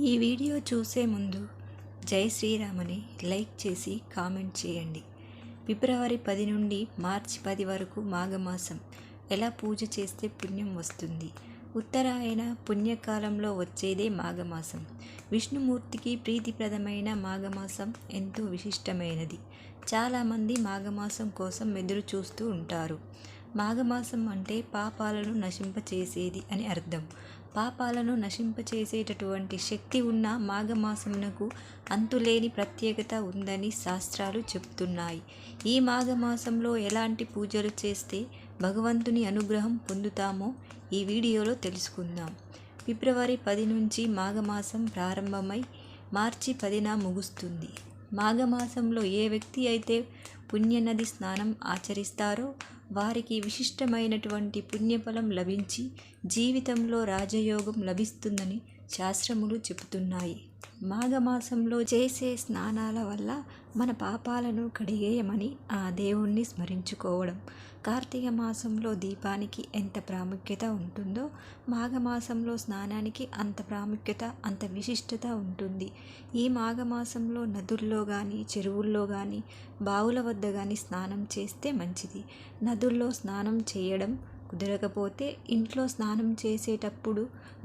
ఈ వీడియో చూసే ముందు జై శ్రీరామని లైక్ చేసి కామెంట్ చేయండి. ఫిబ్రవరి పది నుండి మార్చి పది వరకు మాఘమాసం. ఎలా పూజ చేస్తే పుణ్యం వస్తుంది? ఉత్తరాయణ పుణ్యకాలంలో వచ్చేదే మాఘమాసం. విష్ణుమూర్తికి ప్రీతిప్రదమైన మాఘమాసం ఎంతో విశిష్టమైనది. చాలామంది మాఘమాసం కోసం ఎదురు చూస్తూ ఉంటారు. మాఘమాసం అంటే పాపాలను నశింపచేసేది అని అర్థం. పాపాలను నశింపచేసేటటువంటి శక్తి ఉన్న మాఘమాసమునకు అంతులేని ప్రత్యేకత ఉందని శాస్త్రాలు చెప్తున్నాయి ఈ మాఘమాసంలో ఎలాంటి పూజలు చేస్తే భగవంతుని అనుగ్రహం పొందుతామో ఈ వీడియోలో తెలుసుకుందాం. ఫిబ్రవరి పది నుంచి మాఘమాసం ప్రారంభమై మార్చి పదిన ముగుస్తుంది. మాఘమాసంలో ఏ వ్యక్తి అయితే పుణ్యనది స్నానం ఆచరిస్తారో వారికి విశిష్టమైనటువంటి పుణ్యఫలం లభించి జీవితంలో రాజయోగం లభిస్తుందని శాస్త్రములు చెబుతున్నాయి. మాఘమాసంలో చేసే స్నానాల వల్ల మన పాపాలను కడిగేయమని ఆ దేవుణ్ణి స్మరించుకోవడం. కార్తీక మాసంలో దీపానికి ఎంత ప్రాముఖ్యత ఉంటుందో మాఘమాసంలో స్నానానికి అంత ప్రాముఖ్యత అంత విశిష్టత ఉంటుంది. ఈ మాఘమాసంలో నదుల్లో కానీ చెరువుల్లో కానీ బావుల వద్ద కానీ స్నానం చేస్తే మంచిది. నదుల్లో స్నానం చేయడం కుదరకపోతే ఇంట్లో స్నానం చేసేటప్పుడు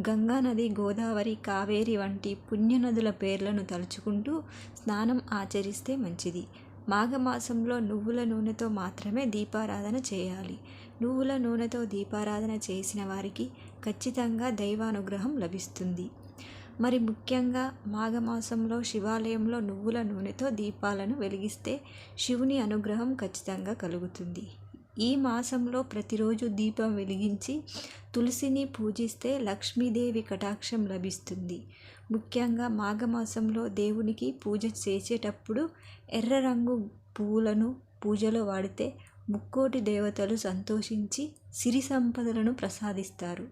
గంగా నది గోదావరి కావేరి వంటి పుణ్యనదుల పేర్లను తలుచుకుంటూ స్నానం ఆచరిస్తే మంచిది. మాఘమాసంలో నువ్వుల నూనెతో మాత్రమే దీపారాధన చేయాలి. నువ్వుల నూనెతో దీపారాధన చేసిన వారికి ఖచ్చితంగా దైవానుగ్రహం లభిస్తుంది. మరి ముఖ్యంగా మాఘమాసంలో శివాలయంలో నువ్వుల నూనెతో దీపాలను వెలిగిస్తే శివుని అనుగ్రహం ఖచ్చితంగా కలుగుతుంది. ఈ మాసంలో ప్రతిరోజు దీపం వెలిగించి తులసిని పూజిస్తే లక్ష్మీదేవి కటాక్షం లభిస్తుంది. ముఖ్యంగా మాఘమాసంలో దేవునికి పూజ చేసేటప్పుడు ఎర్ర రంగు పువ్వులను పూజలో వాడితే ముక్కోటి దేవతలు సంతోషించి సిరి సంపదలను ప్రసాదిస్తారు.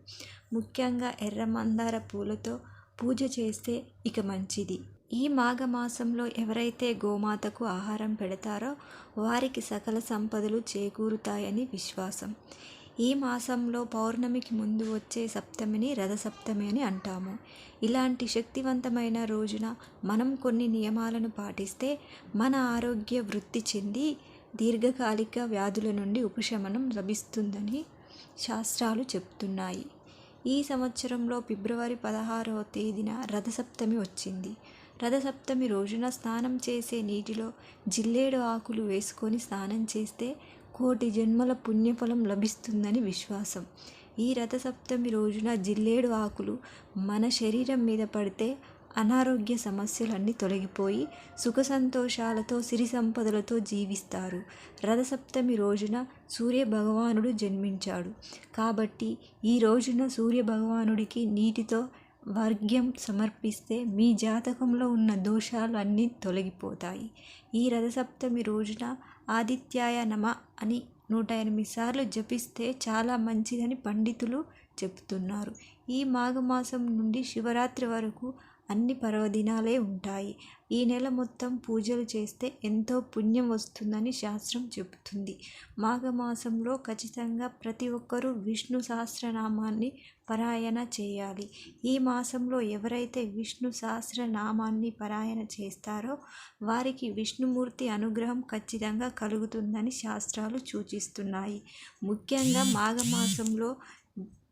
ముఖ్యంగా ఎర్ర మందార పూలతో పూజ చేస్తే ఇక మంచిది. ఈ మాఘమాసంలో ఎవరైతే గోమాతకు ఆహారం పెడతారో వారికి సకల సంపదలు చేకూరుతాయని విశ్వాసం. ఈ మాసంలో పౌర్ణమికి ముందు వచ్చే సప్తమిని రథసప్తమి అని అంటాము. ఇలాంటి శక్తివంతమైన రోజున మనం కొన్ని నియమాలను పాటిస్తే మన ఆరోగ్య వృద్ధి చెంది దీర్ఘకాలిక వ్యాధుల నుండి ఉపశమనం లభిస్తుందని శాస్త్రాలు చెప్తున్నాయి. ఈ సంవత్సరంలో ఫిబ్రవరి పదహారవ తేదీన రథసప్తమి వచ్చింది. రథసప్తమి రోజున స్నానం చేసే నీటిలో జిల్లేడు ఆకులు వేసుకొని స్నానం చేస్తే కోటి జన్మల పుణ్యఫలం లభిస్తుందని విశ్వాసం. ఈ రథసప్తమి రోజున జిల్లేడు ఆకులు మన శరీరం మీద పడితే అనారోగ్య సమస్యలన్నీ తొలగిపోయి సుఖ సంతోషాలతో సిరి సంపదలతో జీవిస్తారు. రథసప్తమి రోజున సూర్య భగవానుడు జన్మించాడు. కాబట్టి ఈ రోజున సూర్య భగవానుడికి నీటితో వర్గ్యం సమర్పిస్తే మీ జాతకంలో ఉన్న దోషాలు అన్నీ తొలగిపోతాయి. ఈ రథసప్తమి రోజున ఆదిత్యాయ నమ అని నూట ఎనిమిది సార్లు జపిస్తే చాలా మంచిదని పండితులు చెప్తున్నారు. ఈ మాఘమాసం నుండి శివరాత్రి వరకు అన్ని పర్వదినాలే ఉంటాయి. ఈ నెల మొత్తం పూజలు చేస్తే ఎంతో పుణ్యం వస్తుందని శాస్త్రం చెబుతుంది. మాఘమాసంలో ఖచ్చితంగా ప్రతి ఒక్కరూ విష్ణు సహస్రనామాన్ని పరాయణ చేయాలి. ఈ మాసంలో ఎవరైతే విష్ణు సహస్రనామాన్ని పరాయణ చేస్తారో వారికి విష్ణుమూర్తి అనుగ్రహం ఖచ్చితంగా కలుగుతుందని శాస్త్రాలు సూచిస్తున్నాయి. ముఖ్యంగా మాఘమాసంలో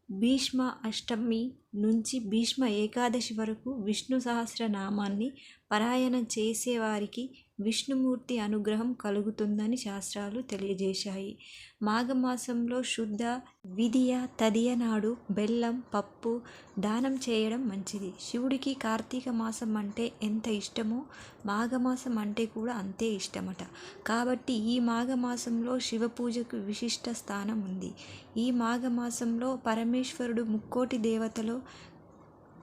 భీష్మ అష్టమి నుంచి భీష్మ ఏకాదశి వరకు విష్ణు సహస్రనామాన్ని పారాయణ చేసేవారికి విష్ణుమూర్తి అనుగ్రహం కలుగుతుందని శాస్త్రాలు తెలియజేశాయి. మాఘమాసంలో శుద్ధ విధియ తదియ నాడు బెల్లం పప్పు దానం చేయడం మంచిది. శివుడికి కార్తీక మాసం అంటే ఎంత ఇష్టమో మాఘమాసం అంటే కూడా అంతే ఇష్టమట. కాబట్టి ఈ మాఘమాసంలో శివపూజకు విశిష్ట స్థానం ఉంది. ఈ మాఘమాసంలో పరమేశ్వరుడు ముక్కోటి దేవతలో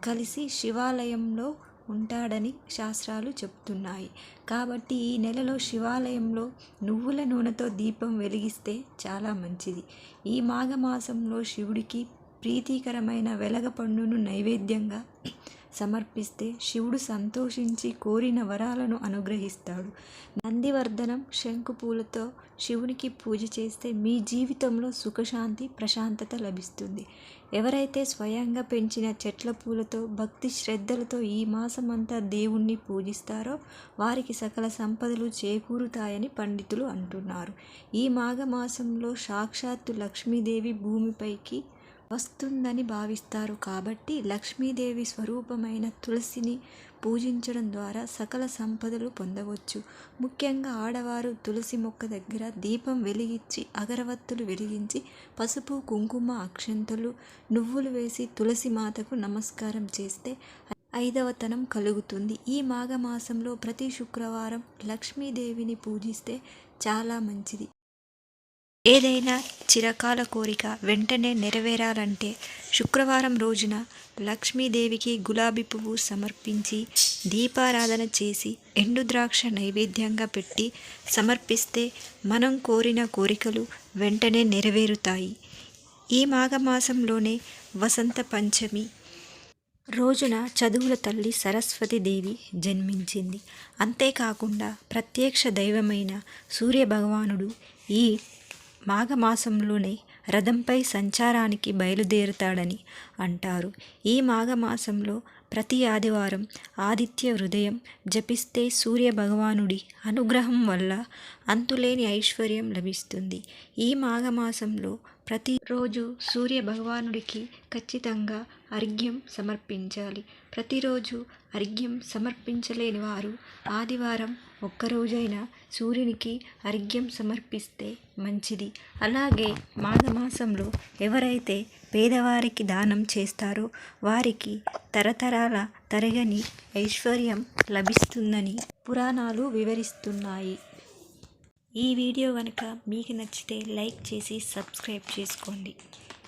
కలిసి శివాలయంలో ఉంటాడని శాస్త్రాలు చెప్తున్నాయి. కాబట్టి ఈ నెలలో శివాలయంలో నువ్వుల నూనెతో దీపం వెలిగిస్తే చాలా మంచిది. ఈ మాఘమాసంలో శివుడికి ప్రీతికరమైన వెలగపండును నైవేద్యంగా సమర్పిస్తే శివుడు సంతోషించి కోరిన వరాలను అనుగ్రహిస్తాడు. నందివర్ధనం శంకుపూలతో శివునికి పూజ చేస్తే మీ జీవితంలో సుఖశాంతి ప్రశాంతత లభిస్తుంది. ఎవరైతే స్వయంగా పెంచిన చెట్ల పూలతో భక్తి శ్రద్ధలతో ఈ మాసమంతా దేవుణ్ణి పూజిస్తారో వారికి సకల సంపదలు చేకూరుతాయని పండితులు అంటున్నారు. ఈ మాఘమాసంలో సాక్షాత్తు లక్ష్మీదేవి భూమిపైకి వస్తుందని భావిస్తారు కాబట్టి లక్ష్మీదేవి స్వరూపమైన తులసిని పూజించడం ద్వారా సకల సంపదలు పొందవచ్చు. ముఖ్యంగా ఆడవారు తులసి మొక్క దగ్గర దీపం వెలిగించి అగరవత్తులు వెలిగించి పసుపు కుంకుమ అక్షంతలు నువ్వులు వేసి తులసి మాతకు నమస్కారం చేస్తే ఐదవతనం కలుగుతుంది. ఈ మాఘమాసంలో ప్రతి శుక్రవారం లక్ష్మీదేవిని పూజిస్తే చాలా మంచిది. ఏదైనా చిరకాల కోరిక వెంటనే నెరవేరాలంటే శుక్రవారం రోజున లక్ష్మీదేవికి గులాబీ పువ్వు సమర్పించి దీపారాధన చేసి ఎండు ద్రాక్ష నైవేద్యంగా పెట్టి సమర్పిస్తే మనం కోరిన కోరికలు వెంటనే నెరవేరుతాయి. ఈ మాఘమాసంలోనే వసంత పంచమి రోజున చదువుల తల్లి సరస్వతీదేవి జన్మించింది. అంతేకాకుండా ప్రత్యక్ష దైవమైన సూర్య భగవానుడు ఈ మాఘమాసంలోనే రథంపై సంచారానికి బయలుదేరుతాడని అంటారు. ఈ మాఘమాసంలో ప్రతి ఆదివారం ఆదిత్య హృదయం జపిస్తే సూర్య భగవానుడి అనుగ్రహం వల్ల అంతులేని ఐశ్వర్యం లభిస్తుంది. ఈ మాఘమాసంలో ప్రతిరోజు సూర్య భగవానుడికి ఖచ్చితంగా అర్ఘ్యం సమర్పించాలి. ప్రతిరోజు అర్ఘ్యం సమర్పించలేని వారు ఆదివారం ఒక్కరోజైనా సూర్యునికి అర్ఘ్యం సమర్పిస్తే మంచిది. అలాగే మాఘమాసంలో ఎవరైతే పేదవారికి దానం చేస్తారో వారికి తరతరాల తరగని ఐశ్వర్యం లభిస్తుందని పురాణాలు వివరిస్తున్నాయి. ఈ వీడియో కనుక మీకు నచ్చితే లైక్ చేసి సబ్స్క్రైబ్ చేసుకోండి.